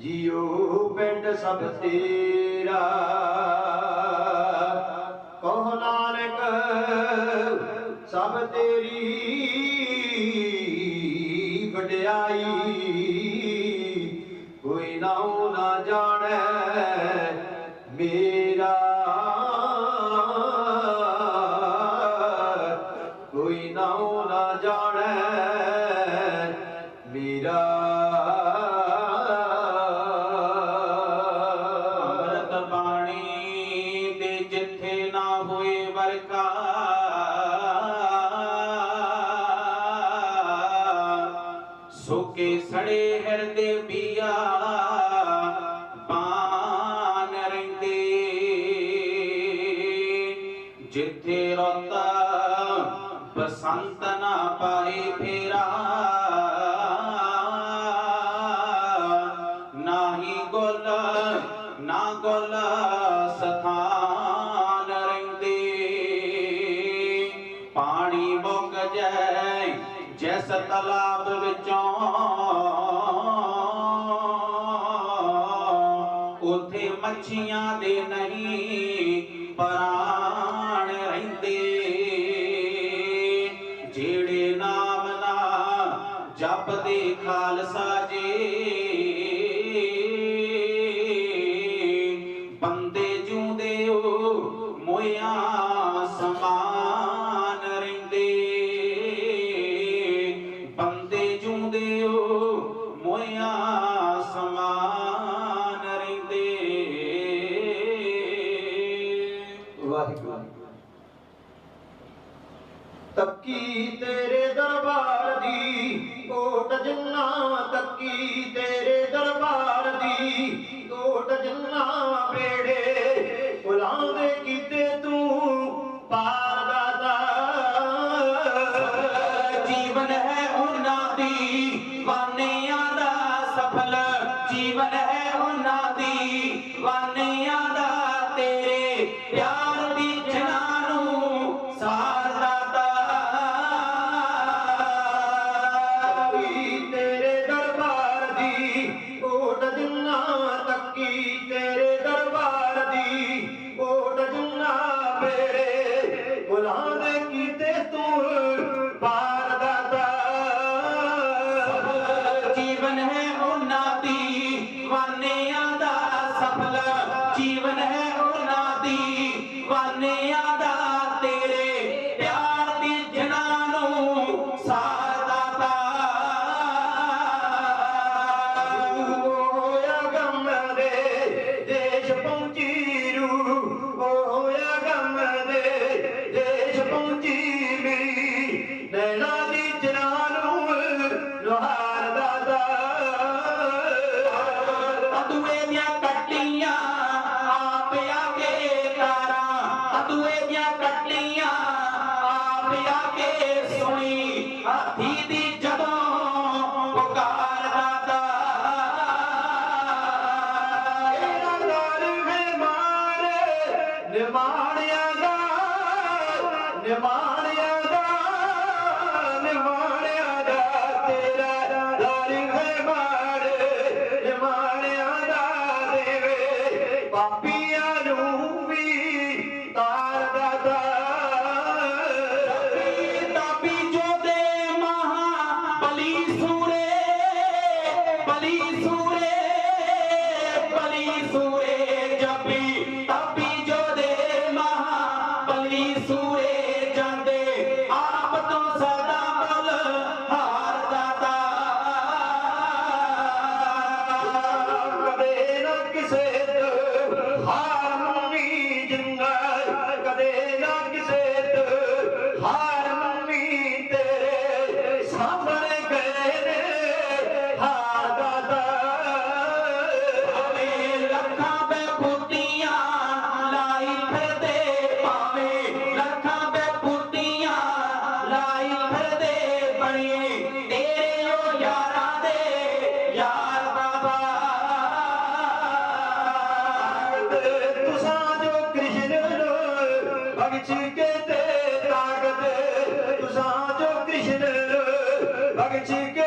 ਜੀਉ ਪਿੰਡ ਸਭ ਤੇਰਾ। ਕਹ ਨਾਨਕ ਤੇਰੀ ਵਡਿਆਈ। ਕੋਈ ਨਾ ਜਾਣੈ ਮੇਰਾ। ਕੋਈ ਨਾ ਜਾਣੈ ਮੇਰਾ। ਸੁਕੇ ਸੜੇ ਹਿਰਦੇ ਪੀਆ ਜਿੱਥੇ ਰਤ ਬਸੰਤ ਨਾ ਪਾਏ ਫੇਰਾ, ਨਾਹੀ ਗੋਲ, ਨਾ ਗੋਲ ਸਥਾਨ चौ ਮੱਛੀਆਂ ਦੇ ਨਹੀਂ ਪਰਾਂ ਤੇਰੇ ਦਰਬਾਰ ਦੀ ਕੋਟ ਜਿੰਨਾ ਤੱਕੀ ਤੇਰੇ Kamala. ਦੀਦੀ ਜਦੋਂ ਪੁਕਾਰਦਾ ਦਾ ਤੇਰਾ। ਨਾਲ ਹੈ ਮਾਰ ਨਿਮਾਣਿਆ ਦਾ ਨਿਮਾਣਿਆ Chicken.